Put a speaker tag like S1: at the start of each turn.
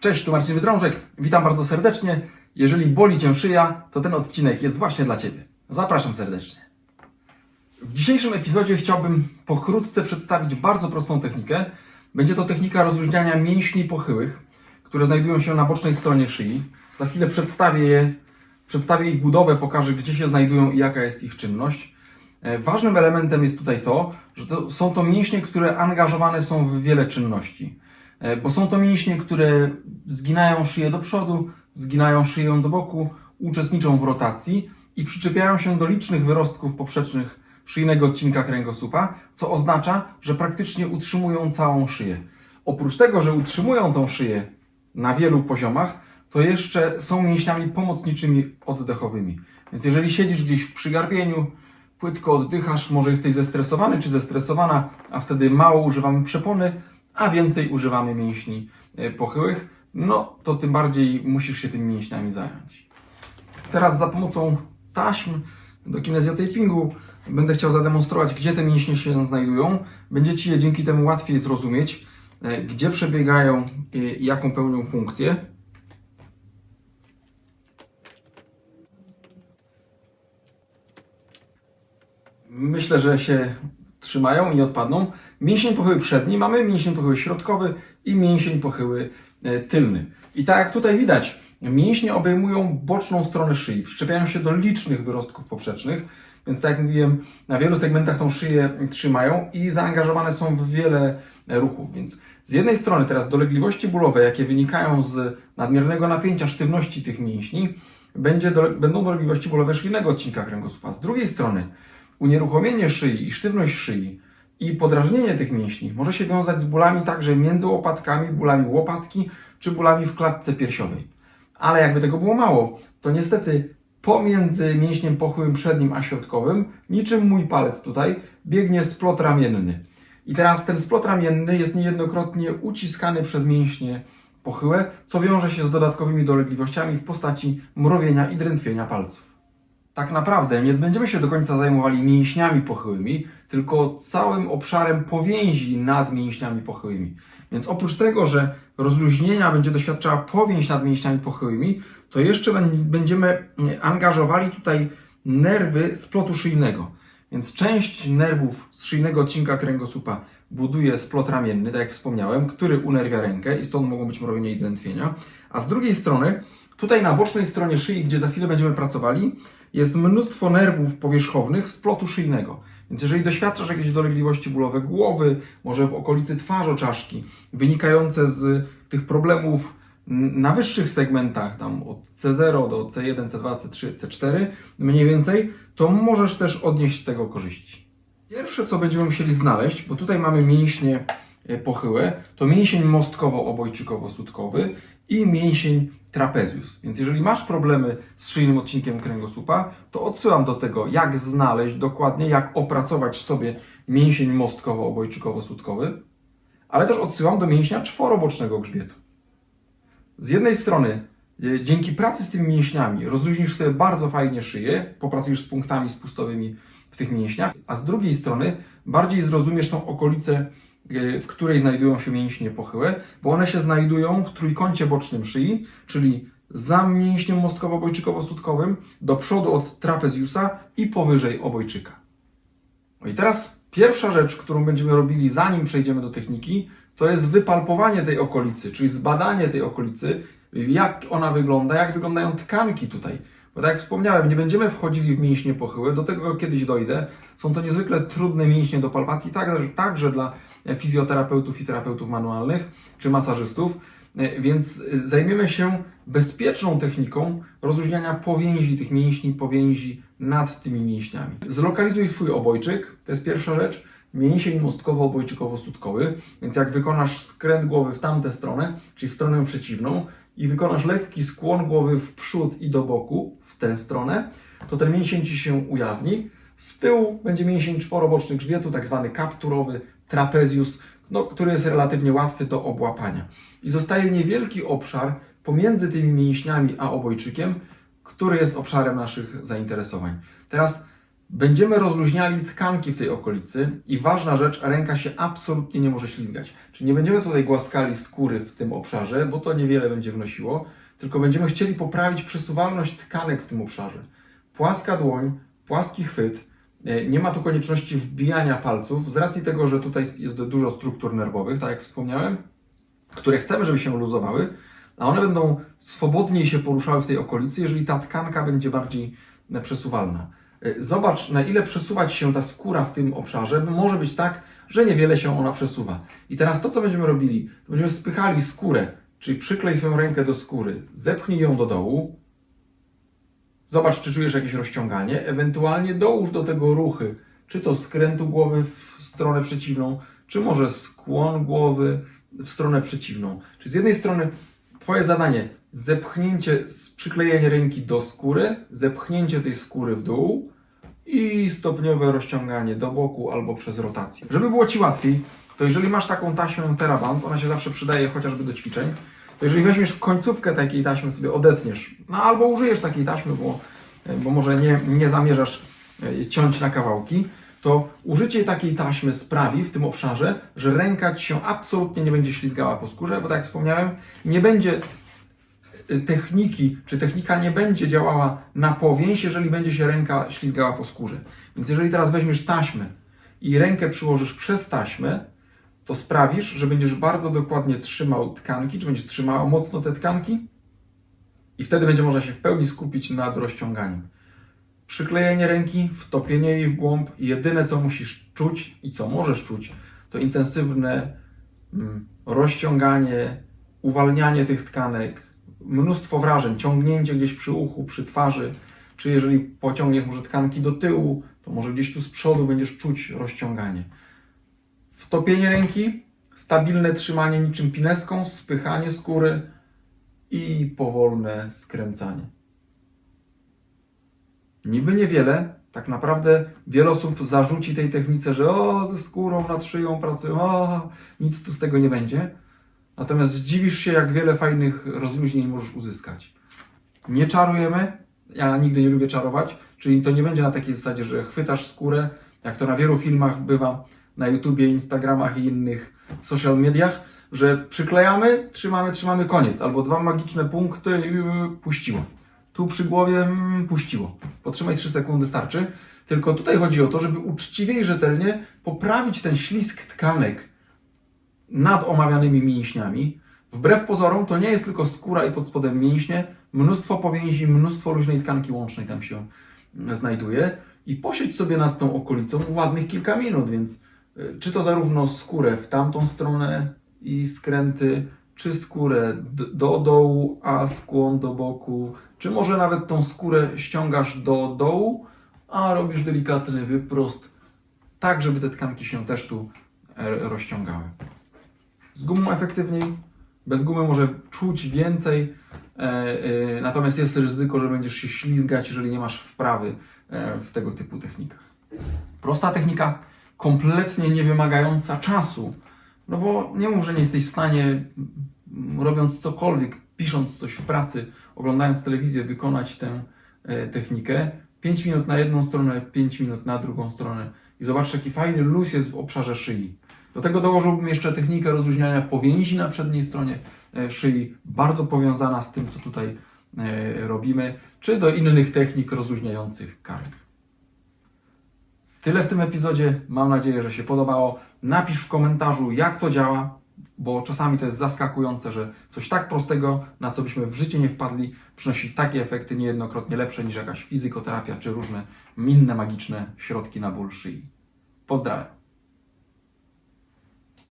S1: Cześć, tu Marcin Wydrążek. Witam bardzo serdecznie. Jeżeli boli Cię szyja, to ten odcinek jest właśnie dla Ciebie. Zapraszam serdecznie. W dzisiejszym epizodzie chciałbym pokrótce przedstawić bardzo prostą technikę. Będzie to technika rozluźniania mięśni pochyłych, które znajdują się na bocznej stronie szyi. Za chwilę przedstawię je, przedstawię ich budowę, pokażę gdzie się znajdują i jaka jest ich czynność. E, Ważnym elementem jest tutaj to, że to, są to mięśnie, które angażowane są w wiele czynności. E, Bo są to mięśnie, które zginają szyję do przodu, zginają szyję do boku, uczestniczą w rotacji i przyczepiają się do licznych wyrostków poprzecznych szyjnego odcinka kręgosłupa, co oznacza, że praktycznie utrzymują całą szyję. Oprócz tego, że utrzymują tą szyję na wielu poziomach, to jeszcze są mięśniami pomocniczymi oddechowymi. Więc jeżeli siedzisz gdzieś w przygarbieniu, płytko oddychasz, może jesteś zestresowany czy zestresowana, a wtedy mało używamy przepony, a więcej używamy mięśni e, pochyłych, no to tym bardziej musisz się tymi mięśniami zająć. Teraz za pomocą taśm do kinezjotapingu będę chciał zademonstrować, gdzie te mięśnie się znajdują. Będziecie je dzięki temu łatwiej zrozumieć, e, gdzie przebiegają i jaką pełnią funkcję. Myślę, że się trzymają i nie odpadną. Mięsień pochyły przedni mamy, mięsień pochyły środkowy i mięsień pochyły e, tylny. I tak jak tutaj widać, mięśnie obejmują boczną stronę szyi, przyczepiają się do licznych wyrostków poprzecznych, więc tak jak mówiłem, na wielu segmentach tą szyję trzymają i zaangażowane są w wiele e, ruchów. Więc z jednej strony teraz dolegliwości bólowe, jakie wynikają z nadmiernego napięcia, sztywności tych mięśni, będzie do, będą dolegliwości bólowe szyjnego odcinka kręgosłupa. Z drugiej strony unieruchomienie szyi i sztywność szyi i podrażnienie tych mięśni może się wiązać z bólami także między łopatkami, bólami łopatki czy bólami w klatce piersiowej. Ale jakby tego było mało, to niestety pomiędzy mięśniem pochyłym przednim a środkowym, niczym mój palec tutaj, biegnie splot ramienny. I teraz ten splot ramienny jest niejednokrotnie uciskany przez mięśnie pochyłe, co wiąże się z dodatkowymi dolegliwościami w postaci mrowienia i drętwienia palców. Tak naprawdę nie będziemy się do końca zajmowali mięśniami pochyłymi, tylko całym obszarem powięzi nad mięśniami pochyłymi. Więc oprócz tego, że rozluźnienia będzie doświadczała powięź nad mięśniami pochyłymi, to jeszcze bę- będziemy mm, angażowali tutaj nerwy splotu szyjnego. Więc część nerwów z szyjnego odcinka kręgosłupa buduje splot ramienny, tak jak wspomniałem, który unerwia rękę i stąd mogą być mrowienia i drętwienia. A z drugiej strony, tutaj na bocznej stronie szyi, gdzie za chwilę będziemy pracowali, jest mnóstwo nerwów powierzchownych splotu szyjnego. Więc jeżeli doświadczasz jakiejś dolegliwości bólowe głowy, może w okolicy twarzoczaszki, wynikające z tych problemów na wyższych segmentach, tam od C0 do C1, C2, C3, C4 mniej więcej, to możesz też odnieść z tego korzyści. Pierwsze, co będziemy musieli znaleźć, bo tutaj mamy mięśnie e, pochyłe, to mięsień mostkowo-obojczykowo-sutkowy i mięsień trapezius. Więc jeżeli masz problemy z szyjnym odcinkiem kręgosłupa, to odsyłam do tego, jak znaleźć dokładnie, jak opracować sobie mięsień mostkowo-obojczykowo-sutkowy, ale też odsyłam do mięśnia czworobocznego grzbietu. Z jednej strony, e, dzięki pracy z tymi mięśniami rozluźnisz sobie bardzo fajnie szyję, popracujesz z punktami spustowymi w tych mięśniach, a z drugiej strony bardziej zrozumiesz tą okolicę, w której znajdują się mięśnie pochyłe, bo one się znajdują w trójkącie bocznym szyi, czyli za mięśniem mostkowo-obojczykowo-sutkowym, do przodu od trapeziusa i powyżej obojczyka. No i teraz pierwsza rzecz, którą będziemy robili zanim przejdziemy do techniki, to jest wypalpowanie tej okolicy, czyli zbadanie tej okolicy, jak ona wygląda, jak wyglądają tkanki tutaj. Bo tak jak wspomniałem, nie będziemy wchodzili w mięśnie pochyłe, do tego kiedyś dojdę. Są to niezwykle trudne mięśnie do palpacji, także, także dla fizjoterapeutów i terapeutów manualnych czy masażystów. E, Więc e, zajmiemy się bezpieczną techniką rozluźniania powięzi tych mięśni, powięzi nad tymi mięśniami. Zlokalizuj swój obojczyk, to jest pierwsza rzecz. Mięsień mostkowo-obojczykowo-sutkowy, więc jak wykonasz skręt głowy w tamtę stronę, czyli w stronę przeciwną, i wykonasz lekki skłon głowy w przód i do boku, w tę stronę, to ten mięsień Ci się ujawni. Z tyłu będzie mięsień czworoboczny grzbietu, tak zwany kapturowy, trapezius, no, który jest relatywnie łatwy do obłapania. I zostaje niewielki obszar pomiędzy tymi mięśniami a obojczykiem, który jest obszarem naszych zainteresowań. Teraz Będziemy rozluźniali tkanki w tej okolicy i ważna rzecz, ręka się absolutnie nie może ślizgać. Czyli nie będziemy tutaj głaskali skóry w tym obszarze, bo to niewiele będzie wnosiło, tylko będziemy chcieli poprawić przesuwalność tkanek w tym obszarze. Płaska dłoń, płaski chwyt, nie ma tu konieczności wbijania palców, z racji tego, że tutaj jest dużo struktur nerwowych, tak jak wspomniałem, które chcemy, żeby się luzowały, a one będą swobodniej się poruszały w tej okolicy, jeżeli ta tkanka będzie bardziej e, przesuwalna. E, Zobacz, na ile przesuwać się ta skóra w tym obszarze. Może być tak, że niewiele się ona przesuwa. I teraz to, co będziemy robili, to będziemy spychali skórę, czyli przyklej swoją rękę do skóry, zepchnij ją do dołu, Zobacz, czy czujesz jakieś rozciąganie, ewentualnie dołóż do tego ruchy, czy to skrętu głowy w stronę przeciwną, czy może skłon głowy w stronę przeciwną. Czyli z jednej strony Twoje zadanie zepchnięcie, przyklejenie ręki do skóry, zepchnięcie tej skóry w dół i stopniowe rozciąganie do boku albo przez rotację. Żeby było Ci łatwiej, to jeżeli masz taką taśmę Teraband, ona się zawsze przydaje chociażby do ćwiczeń, to jeżeli weźmiesz końcówkę takiej taśmy sobie odetniesz, no albo użyjesz takiej taśmy, bo, bo może nie, nie zamierzasz e, ciąć na kawałki, to użycie takiej taśmy sprawi w tym obszarze, że ręka ci się absolutnie nie będzie ślizgała po skórze, bo tak jak wspomniałem, nie będzie e, techniki, czy technika nie będzie działała na powięź, jeżeli będzie się ręka ślizgała po skórze. Więc jeżeli teraz weźmiesz taśmę i rękę przyłożysz przez taśmę, to sprawisz, że będziesz bardzo dokładnie trzymał tkanki, czy będziesz trzymała mocno te tkanki i wtedy będzie można się w pełni skupić nad rozciąganiem. Przyklejenie ręki, wtopienie jej w głąb jedyne co musisz czuć i co możesz czuć, to intensywne mm, rozciąganie, uwalnianie tych tkanek, mnóstwo wrażeń, ciągnięcie gdzieś przy uchu, przy twarzy, czy jeżeli pociągniesz może tkanki do tyłu, to może gdzieś tu z przodu będziesz czuć rozciąganie. Wtopienie ręki, stabilne trzymanie niczym pineską, spychanie skóry i powolne skręcanie. Niby niewiele, tak naprawdę wiele osób zarzuci tej technice, że o, ze skórą nad szyją pracują, o, nic tu z tego nie będzie. Natomiast zdziwisz się, jak wiele fajnych rozluźnień możesz uzyskać. Nie czarujemy, ja nigdy nie lubię czarować, czyli to nie będzie na takiej zasadzie, że chwytasz skórę, jak to na wielu filmach bywa, na YouTubie, Instagramach i innych social mediach, że przyklejamy, trzymamy, trzymamy, koniec. Albo dwa magiczne punkty i yy, puściło. Tu przy głowie mm, puściło. Potrzymaj 3 sekundy, starczy. Tylko tutaj chodzi o to, żeby uczciwie i rzetelnie poprawić ten ślisk tkanek nad omawianymi mięśniami. Wbrew pozorom to nie jest tylko skóra i pod spodem mięśnie, mnóstwo powięzi, mnóstwo luźnej tkanki łącznej tam się mm, znajduje i posiedź sobie nad tą okolicą ładnych kilka minut, więc y, czy to zarówno skórę w tamtą stronę i skręty, czy skórę do dołu, a skłon do boku, czy może nawet tą skórę ściągasz do dołu, a robisz delikatny wyprost, tak żeby te tkanki się też tu e, rozciągały. Z gumą efektywniej, bez gumy może czuć więcej, e, e, natomiast jest ryzyko, że będziesz się ślizgać, jeżeli nie masz wprawy w tego typu technikach. Prosta technika, kompletnie nie wymagająca czasu, no bo nie mów, że nie jesteś w stanie, m, robiąc cokolwiek, pisząc coś w pracy, oglądając telewizję, wykonać tę e, technikę. 5 minut na jedną stronę, 5 minut na drugą stronę i zobacz, jaki fajny luz jest w obszarze szyi. Do tego dołożyłbym jeszcze technikę rozluźniania powięzi na przedniej stronie e, szyi, bardzo powiązana z tym, co tutaj e, robimy, czy do innych technik rozluźniających kark. Tyle w tym epizodzie. Mam nadzieję, że się podobało. Napisz w komentarzu, jak to działa, bo czasami to jest zaskakujące, że coś tak prostego, na co byśmy w życiu nie wpadli, przynosi takie efekty niejednokrotnie lepsze niż jakaś fizykoterapia czy różne inne magiczne środki na ból szyi. Pozdrawiam.